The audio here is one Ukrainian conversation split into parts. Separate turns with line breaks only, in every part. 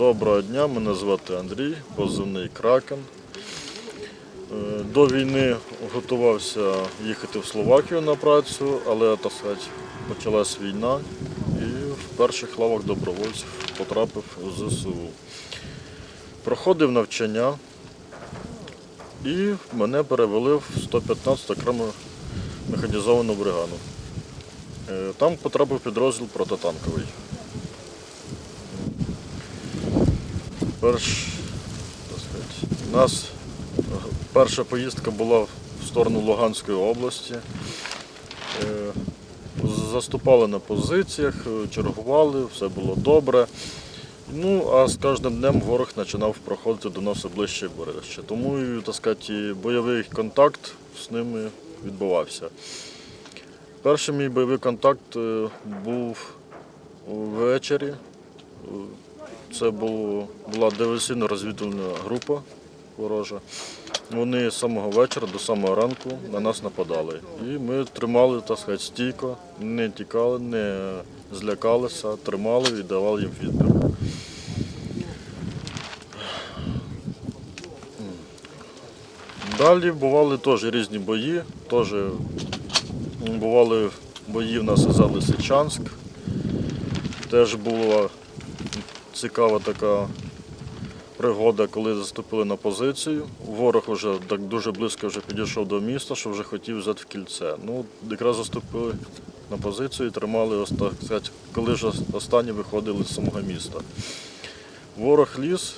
Доброго дня, мене звати Андрій, позивний Кракен. Е, До війни готувався їхати в Словакію на працю, але так сказати, почалась війна і в перших лавах добровольців потрапив у ЗСУ. Проходив навчання і мене перевели в 115 окрему механізовану бригаду. Е, Там потрапив підрозділ протитанковий. Перш, так сказати, у нас е, перша поїздка була в сторону Луганської області. Е, Заступали на позиціях, е, чергували, все було добре. Ну, а з кожним днем ворог починав проходити до нас ближче ближче. Тому так сказати, бойовий контакт з ними відбувався. Перший мій бойовий контакт був ввечері. Це була диверсійно-розвідувальна група ворожа. Вони з самого вечора до самого ранку на нас нападали. І ми тримали, так сказати, стійко, не тікали, не злякалися, тримали і давали їм відбір. Далі бували теж різні бої, теж бували бої в нас за Лисичанськ. Теж була цікава така пригода, коли заступили на позицію. Ворог вже так дуже близько вже підійшов до міста, що вже хотів взяти в кільце. Ну, якраз заступили на позицію і тримали, так коли вже останні виходили з самого міста. Ворог ліз,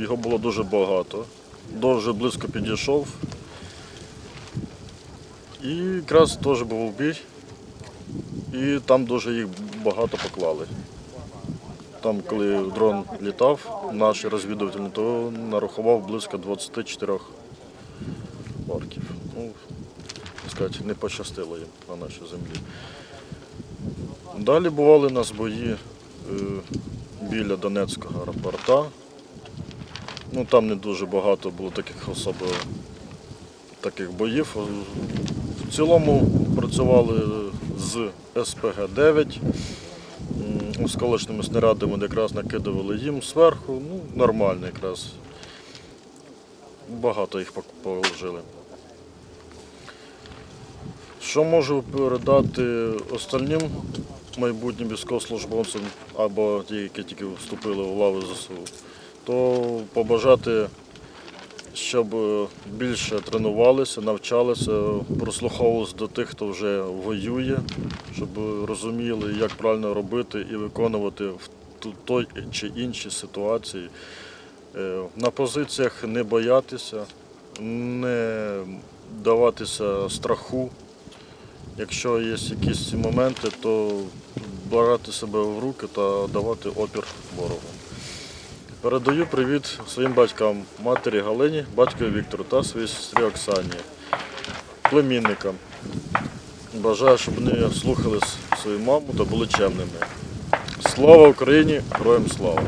його було дуже багато. Дуже близько підійшов. І якраз теж був бій. І там дуже їх багато поклали. Там, коли дрон літав, наш розвідувальний, то нарахував близько 24 орків. Ну, сказати, не пощастило їм на нашій землі. Далі бували нас бої е, біля Донецького аеропорта. Ну, там не дуже багато було таких особо таких боїв. В цілому працювали з СПГ-9 м, осколочними снарядами, якраз накидували їм зверху. Ну, нормально якраз. Багато їх положили. Що можу передати остальним майбутнім військовослужбовцям або ті, які тільки вступили у лави ЗСУ, то побажати, щоб е, більше тренувалися, навчалися, прослуховувалися до тих, хто вже воює, щоб розуміли, як правильно робити і виконувати в той чи іншій ситуації. Е, На позиціях не боятися, не даватися страху. Якщо є якісь моменти, то брати себе в руки та давати опір ворогу. Передаю привіт своїм батькам, матері Галині, батькові Віктору та своїй сестрі Оксані, племінникам. Бажаю, щоб вони слухали свою маму та були чемними. Слава Україні! Героям слава!